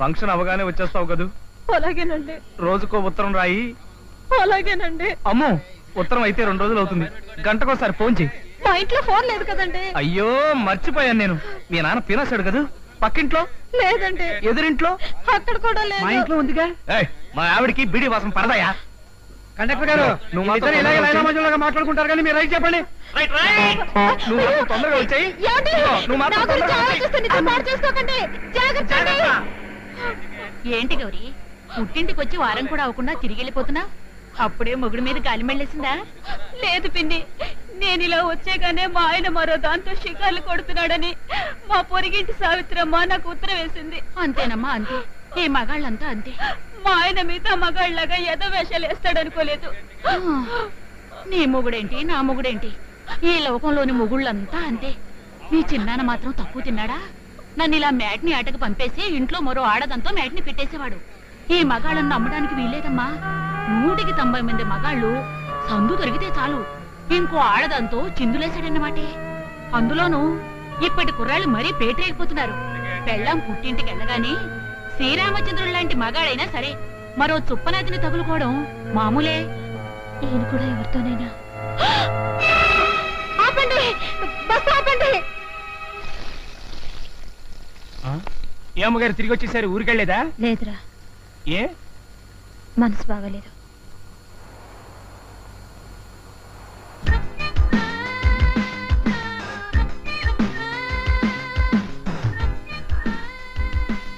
Function అవగానే వచ్చేస్తావు కదూ? అలాగేనండి. రోజుకో ఉత్తరం రాయి. అలాగేనండి. అమ్మో ఉత్తరం అయితే రెండు రోజులు అవుతుంది. గంటకోసారి ఫోన్ చెయ్యి. మా ఇంట్లో ఫోన్ లేదు కదండి. అయ్యో మర్చిపోయాను నేను. మీ నాన్న పినాసాడు కదూ? పక్కింట్లో? లేదండి. ఎదురింట్లో? అక్కడ కూడా లేదు. ఉందిగా? మా ఆవిడకి బిడి వాసం పడదాయా? కండక్టర్ గారు నువ్వు మాతో ఇద్దరు ఇలాగే లైనా మధ్యలో మాట్లాడుకుంటారు కానీ మీరు రైట్ చెప్పండి. నువ్వు తొందరగా వచ్చాయి. ఏమండి? నువ్వు మాతో నా గురించి తొందరగా వచ్చేయ్. ఆలోచిస్తే నిద్ర పాడు చేసుకోకండి. జాగ్రత్త అండి. ఏంటి గౌరీ? పుట్టింటికి వచ్చి వారం కూడా అవ్వకుండా తిరిగి వెళ్ళిపోతున్నా అప్పుడే మొగుడు మీద గాలి మెళ్ళేసిందా? లేదు పిన్ని. నేను ఇలా వచ్చేగానే మా ఆయన మరో దాంతో షికార్లు కొడుతున్నాడని మా పొరిగింటి సావిత్రమ్మ నాకు ఉత్తరం వేసింది. అంతేనమ్మా అంతే. ఈ మగాళ్ళంతా అంతే. మా ఆయన మిగతా మగాళ్ళగా ఎద వేషాలు వేస్తాడనుకోలేదు నీ మొగుడేంటి నా మొగుడేంటి? ఈ లోకంలోని మొగుళ్ళంతా అంతే. నీ చిన్నాన్న మాత్రం తక్కువ తిన్నాడా? నన్ను ఇలా మ్యాట్ని ఆటకు పంపేసి ఇంట్లో మరో ఆడదంతో మ్యాట్ని పెట్టేసేవాడు. ఈ మగాళ్ళను నమ్మడానికి వీల్లేదమ్మా. నూటికి తొంభై మంది మగాళ్ళు సందు దొరికితే చాలు. ఇంకో ఆడదంతో చిందులేశాడన్నమాటే. అందులోనూ ఇప్పటి కుర్రాళ్ళు మరీ పేటరేగిపోతున్నారు పెళ్ళాం పుట్టింటికి వెళ్ళగానే శ్రీరామచంద్రుడు లాంటి మగాడైనా సరే మరో చుప్పనాతిని తగులుకోవడం మామూలే. ఈయన కూడా ఎవరితోనైనా ఆపండి! బస్ ఆపండి! అమ్మగారు తిరిగి వచ్చేసారు. ఊరికెళ్ళేదా లేదురా. ఏ? మనసు బాగలేదు.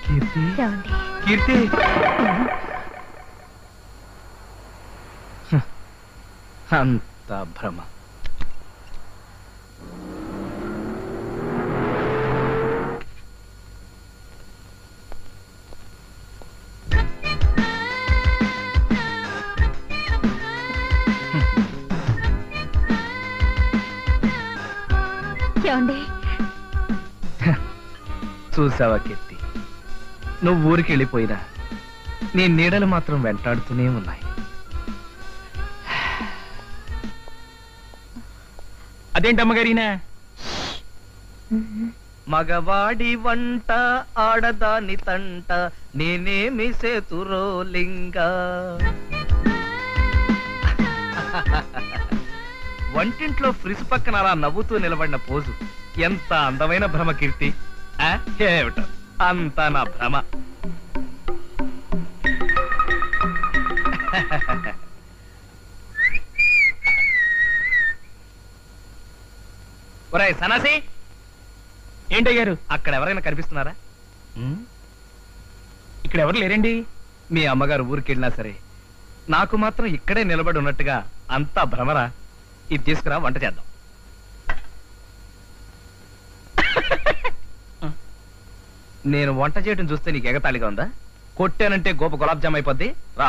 కీర్తి? ఏమండి? కీర్తి? అంత భ్రమ. ఏమండి? చూసావా కీర్తి? నువ్వు ఊరికి వెళ్ళిపోయినా నీ నీడలు మాత్రం వెంటాడుతూనే ఉన్నాయి. అదేంటి అమ్మగారినా మగవాడి వంట ఆడదాని తంట నేనేమి సేతురో లింగ. వంటింట్లో ఫ్రిజ్ పక్కన అలా నవ్వుతూ నిలబడిన పోజు. ఎంత అందమైన భ్రమ కీర్తి? ఏమిటో? అంత నా భ్రమ. ఒరేయ్ సనాసి ఏంటయ్యారు? అక్కడ ఎవరైనా కనిపిస్తున్నారా? ఇక్కడ ఎవరు లేరండి? మీ అమ్మగారు ఊరికెళ్ళినా సరే నాకు మాత్రం ఇక్కడే నిలబడి ఉన్నట్టుగా అంతా భ్రమరా? ఇది తీసుకురా వంట చేద్దాం. నేను వంట చేయటం చూస్తే నీకు ఎగతాళిగా ఉందా? కొట్టానంటే గోప గులాబ్ జామ్ అయిపోద్ది. రా.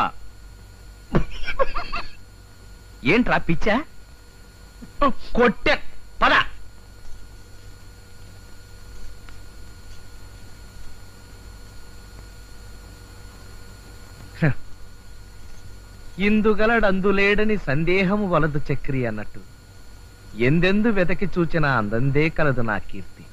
ఏంట్రా పిచ్చా? కొట్టా పదా. ఇందుగలడందులేడని సందేహము వలదు చక్రి అన్నట్టు. ఎందెందు వెతకి చూచిన అందందే కలదు నా కీర్తి.